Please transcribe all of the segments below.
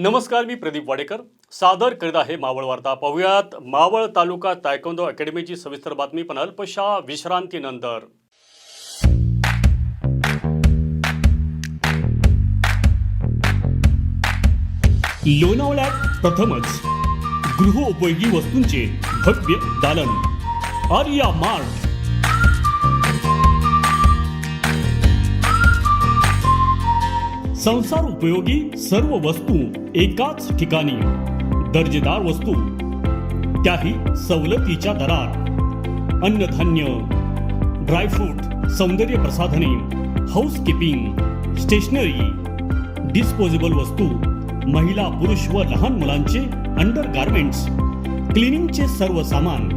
नमस्कार मी प्रदीप वाडेकर. सादर करीत आहे मावळ वार्ता. पाहूयात मावळ तालुका तायकोंदो अकॅडमीची सविस्तर बातमी पण अल्पशा विश्रांतीनंतर लोणावळ्यात प्रथमच गृहोपयोगी वस्तूंचे भव्य दालन. आर्या मार्ट. संसार उपयोगी सर्व वस्तू एकाच ठिकाणी. दर्जेदार वस्तू त्याही सवलतीच्या दरात. अन्नधान्य ड्रायफ्रूट सौंदर्य प्रसाधने हाऊसकीपिंग स्टेशनरी डिस्पोजेबल वस्तू महिला पुरुष व लहान मुलांचे अंडर गार्मेंट्स क्लिनिंगचे सर्व सामान.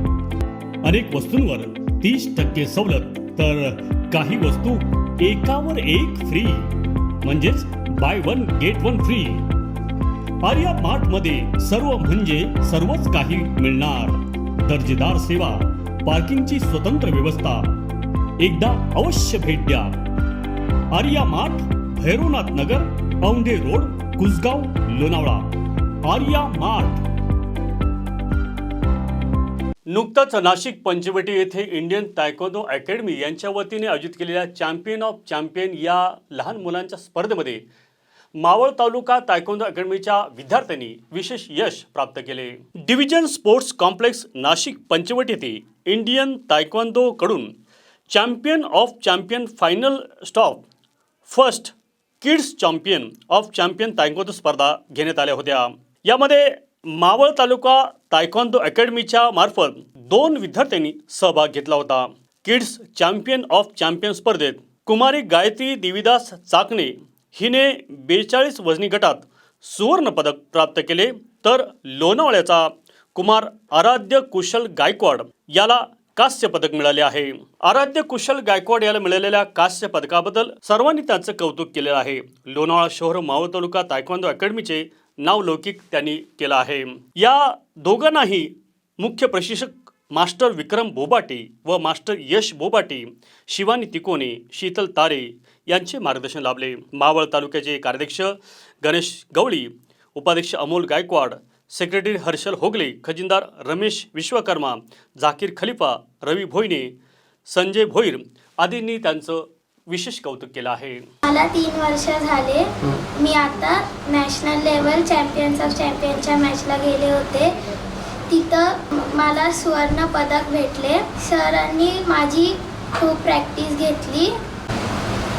अनेक वस्तूंवर तीस टक्के सवलत तर काही वस्तू एकावर एक फ्री म्हणजेच buy one get one free Arya मार्टमध्ये सर्व म्हणजे सर्वच काही मिळणार. दर्जेदार सेवा पार्किंगची स्वतंत्र व्यवस्था. एकदा अवश्य भेट द्या. Arya mart Bhairavnath Nagar Aundhe road Kusgaon Lonavala. Arya mart नुकताच नाशिक पंचवटी येथे इंडियन तायकोदो अकॅडमी यांच्या वतीने आयोजित केलेल्या चॅम्पियन ऑफ चॅम्पियन या लहान मुलांच्या स्पर्धेमध्ये मावळ तालुका तायकोंदो अकॅडमीच्या विद्यार्थ्यांनी विशेष यश प्राप्त केले. Division sports complex Nashik Panchavati येथे इंडियन तायकोंदो कडून champion of champion final stop first kids champion of champion taekwondo स्पर्धा घेण्यात आल्या होत्या. यामध्ये मावळ तालुका तायकॉन्दो अकॅडमीच्या मार्फत दोन विद्यार्थ्यांनी सहभाग घेतला होता. किड्स चॅम्पियन ऑफ चॅम्पियन स्पर्धेत कुमारी गायत्री देवीदास चाकणे हिने बेचाळीस वजनी गटात सुवर्णपदक प्राप्त केले. तर लोणावळ्याचा कुमार आराध्य कुशल गायकवाड याला कांस्य पदक मिळाले आहे. आराध्य कुशल गायकवाड याला मिळालेल्या कांस्य पदकाबद्दल सर्वांनी त्यांचं कौतुक केलेलं आहे. लोणावळा शहर मावळ तालुका तायक्वांदो अकॅडमीचे नावलौकिक त्यांनी केलं आहे. या दोघांनाही मुख्य प्रशिक्षक मास्टर विक्रम बोबाटे व मास्टर यश बोबाटे शिवानी तिकोने शीतल तारे यांचे मार्गदर्शन लाभले. मावळ तालुक्याचे कार्याध्यक्ष गणेश गवळी उपाध्यक्ष अमोल गायकवाड सेक्रेटरी हर्षल होगले खजिनदार रमेश विश्वकर्मा झाकीर खलिफा रवी भोईने संजय भोईर आदींनी त्यांचं विशेष कौतुक केलं आहे. मला तीन वर्ष झाले. मी आता नॅशनल लेवल चॅम्पियन्स ऑफ चॅम्पियनच्या मॅचला गेले होते. तिथं मला सुवर्ण पदक भेटले. सरांनी माझी खूप प्रॅक्टिस घेतली.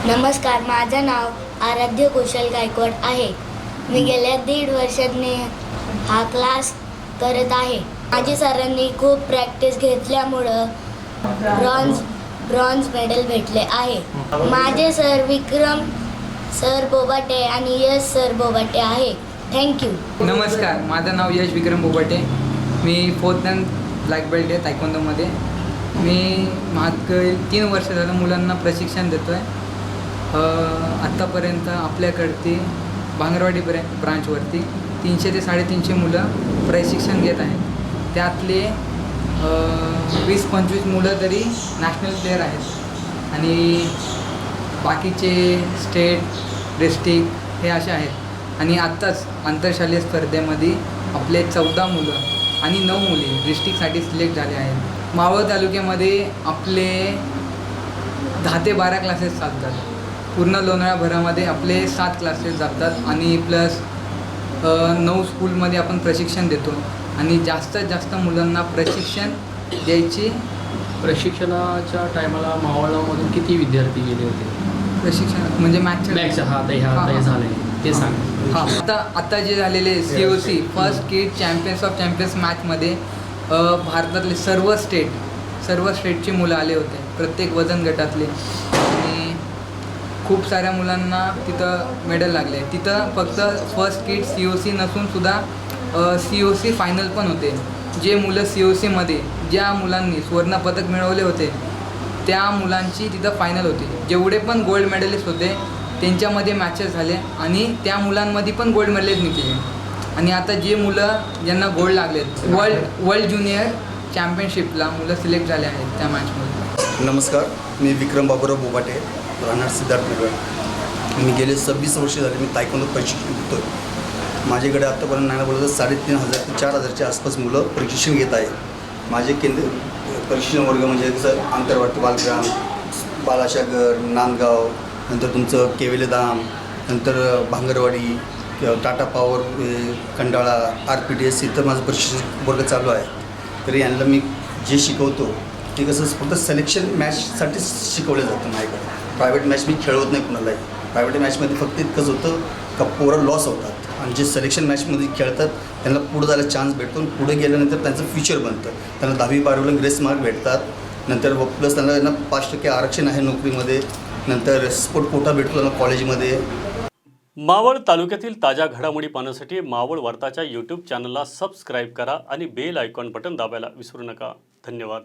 नमस्कार माझं नाव आराध्य कुशल गायकवाड आहे. मी गेल्या दीड वर्षांनी हा क्लास करत आहे. माझी सरांनी खूप प्रॅक्टिस घेतल्यामुळं ब्रॉन्झ ब्रॉन्झ मेडल भेटले आहे. माझे सर विक्रम सर बोबाटे आणि यश सर बोबाटे आहे. थँक्यू नमस्कार माझं नाव यश विक्रम बोबाटे. मी फोर्थ अँड ब्लॅक बेल्ट आहे तायकोंदोमध्ये मी मागील तीन वर्ष झालं मुलांना प्रशिक्षण देतो आहे आत्तापर्यंत आपल्याकडती भांगरवाडीपर्यंत ब्रांचवरती तीनशे ते साडेतीनशे मुलं प्रशिक्षण घेत आहेत. त्यातले वीस पंचवीस मुलं तरी नॅशनल प्लेअर आहेत. आणि बाकीचे स्टेट डिस्ट्रिक्ट हे असे आहेत. आणि आत्ताच आंतरशालेय स्पर्धेमध्ये आपले चौदा मुलं आणि नऊ मुली डिस्ट्रिक्टसाठी सिलेक्ट झाले आहेत. मावळ तालुक्यामध्ये आपले दहा ते बारा क्लासेस चालतात. पूर्ण लोणाळ्याभरामध्ये आपले सात क्लासेस जातात आणि प्लस नऊ स्कूलमध्ये आपण प्रशिक्षण देतो. आणि जास्तीत जास्त मुलांना प्रशिक्षण द्यायची. प्रशिक्षणाच्या टायमाला मावळामधून किती विद्यार्थी गेले होते? प्रशिक्षण म्हणजे मॅथच्या मॅक्स हा आता ह्या आता हे. झालंय ते सांग. हां आता आता जे झालेले C O C first kid champions of champions मॅचमध्ये भारतातले सर्व स्टेट सर्व स्टेटची मुलं आले होते प्रत्येक वजन गटातले. आणि खूप साऱ्या मुलांना तिथं मेडल लागले. तिथं फक्त first kid C O C नसून सुद्धा सी ओ सी फायनल पण होते. जे मुलं सी ओ सीमध्ये ज्या मुलांनी सुवर्णपदक मिळवले होते त्या मुलांची तिथं फायनल होती. जेवढे पण गोल्ड मेडलिस्ट होते त्यांच्यामध्ये मॅचेस झाले आणि त्या मुलांमध्ये पण गोल्ड मेडलिस्ट निघले. आणि आता जे मुलं ज्यांना गोल्ड लागलेत वर्ल्ड वर्ल्ड ज्युनियर चॅम्पियनशिपला मुलं सिलेक्ट झाले आहेत त्या मॅचमध्ये नमस्कार मी विक्रम बाबुराव बोबाटे राहणार सिद्धार्थनगर मी गेले सव्वीस वर्ष झाले मी तायकोंदो प्रशिक्षण घेतो माझ्याकडे आत्तापर्यंत नाही तर साडेतीन हजार ते चार हजारच्या आसपास मुलं प्रशिक्षण घेत आहेत. माझे केंद्र प्रशिक्षण वर्ग म्हणजे जसं आंतरवाटी बालग्राम बालाशागर नांदगाव नंतर तुमचं केवेलेधाम नंतर भांगरवाडी किंवा Tata power Khandala Khandala R P T S इथं माझं प्रशिक्षण वर्ग चालू आहे. तरी यांना मी जे शिकवतो ते कसं फक्त सिलेक्शन मॅचसाठीच शिकवलं जातं माझ्याकडे. प्रायव्हेट मॅच मी खेळवत नाही कुणालाही. प्रायव्हेट मॅचमध्ये फक्त इतकंच होतं का पोरं लॉस होतात. आणि जे सिलेक्शन मॅचमध्ये खेळतात त्यांना पुढे जायला चान्स भेटतो. आणि पुढे गेल्यानंतर त्यांचं फ्युचर बनतं. त्यांना दहावी बारावीला ग्रेस मार्क भेटतात. नंतर प्लस त्यांना त्यांना पाच टक्के आरक्षण आहे नोकरीमध्ये. नंतर स्पोर्ट कोटा भेटतो त्यांना कॉलेजमध्ये मावळ तालुक्यातील ताज्या घडामोडी पाहण्यासाठी मावळ वार्ताच्या यूट्यूब चॅनलला सबस्क्राईब करा आणि बेल आयकॉन बटन दाबायला विसरू नका. धन्यवाद.